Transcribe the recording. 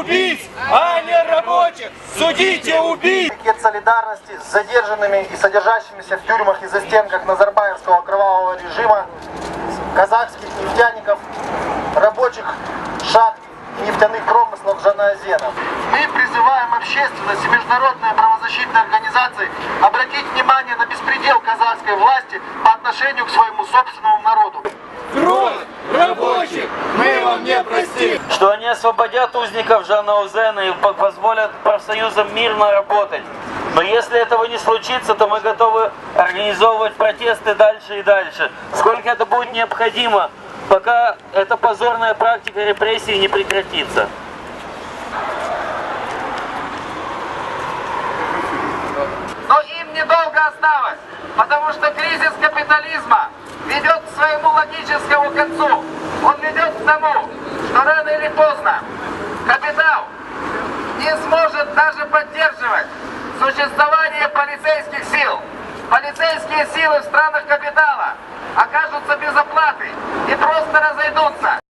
Убийц, а не рабочих! Судите убийц! Пикет солидарности с задержанными и содержащимися в тюрьмах и застенках Назарбаевского кровавого режима, казахских нефтяников, рабочих шахт и нефтяных промыслов Жанаозена. Мы призываем общественность и международные правозащитные организации обратить внимание на беспредел казахской власти по отношению к своему собственному народу. Кровь рабочих мы вам простим! что они освободят узников Жана Узена и по- позволят профсоюзам мирно работать. Но если этого не случится, то мы готовы организовывать протесты дальше и дальше. Сколько это будет необходимо, пока эта позорная практика репрессий не прекратится. Но им недолго осталось, потому что кризис капитализма ведет к своему логическому концу. Он ведет к тому, полицейских сил. Полицейские силы в странах капитала окажутся без оплаты и просто разойдутся.